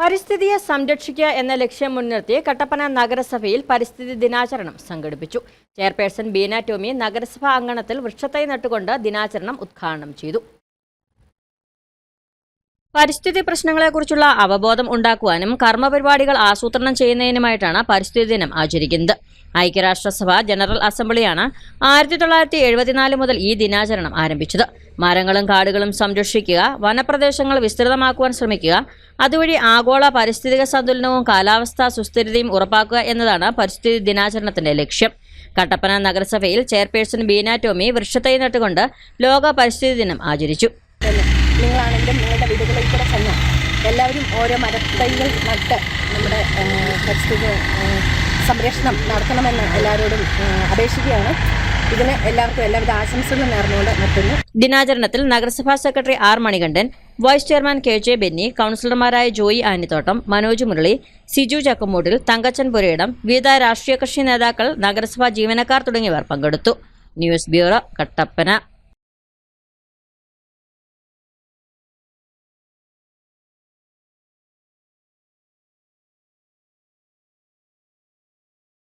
പരിസ്ഥിതിയെ സംരക്ഷിക്കുക എന്ന ലക്ഷ്യം മുൻനിർത്തി കട്ടപ്പന നഗരസഭയിൽ പരിസ്ഥിതി ദിനാചരണം സംഘടിപ്പിച്ചു. ചെയർപേഴ്സൺ ബീന ടോമി നഗരസഭാ അങ്കണത്തിൽ വൃക്ഷത്തൈ നട്ടുകൊണ്ട് ദിനാചരണം ഉദ്ഘാടനം ചെയ്തു. പരിസ്ഥിതി പ്രശ്നങ്ങളെക്കുറിച്ചുള്ള അവബോധം ഉണ്ടാക്കുവാനും കർമ്മപരിപാടികൾ ആസൂത്രണം ചെയ്യുന്നതിനുമായിട്ടാണ് പരിസ്ഥിതി ദിനം ആചരിക്കുന്നത്. ഐക്യരാഷ്ട്രസഭ ജനറൽ അസംബ്ലിയാണ് ആയിരത്തി തൊള്ളായിരത്തി എഴുപത്തിനാല് മുതൽ ഈ ദിനാചരണം ആരംഭിച്ചത്. മരങ്ങളും കാടുകളും സംരക്ഷിക്കുക വനപ്രദേശങ്ങൾ വിസ്തൃതമാക്കുവാൻ ശ്രമിക്കുക അതുവഴി ആഗോള പാരിസ്ഥിതിക സന്തുലനവും കാലാവസ്ഥാ സുസ്ഥിരതയും ഉറപ്പാക്കുക എന്നതാണ് പരിസ്ഥിതി ദിനാചരണത്തിന്റെ ലക്ഷ്യം. കട്ടപ്പന നഗരസഭയിൽ ചെയർപേഴ്സൺ ബീന ടോമി വൃക്ഷത്തൈ നട്ടുകൊണ്ട് ലോക പരിസ്ഥിതി ദിനം ആചരിച്ചു. നിങ്ങളാണെങ്കിലും നിങ്ങളുടെ വീടുകളിൽ കൂടെ ചെന്ന് എല്ലാവരും ഓരോ മരത്തൈകൾ നട്ട് നമ്മുടെ പരിസ്ഥിതി സംരക്ഷണം നടത്തണമെന്ന് എല്ലാവരോടും അപേക്ഷിക്കുകയാണ്. ഇതിന് എല്ലാവർക്കും എല്ലാവിധ ആശംസകളും നേർന്നുകൊണ്ട് നിർത്തുന്നു. ദിനാചരണത്തിൽ നഗരസഭാ secretary R Manikandan vice chairman K J Benny കൗൺസിലർമാരായ ജോയി ആനിത്തോട്ടം മനോജ് മുരളി സിജു ചക്കമ്മൂട്ടിൽ തങ്കച്ചൻ പുരയിടം വിവിധ രാഷ്ട്രീയ കക്ഷി നേതാക്കൾ നഗരസഭാ ജീവനക്കാർ തുടങ്ങിയവർ പങ്കെടുത്തു. News bureau Kattappana.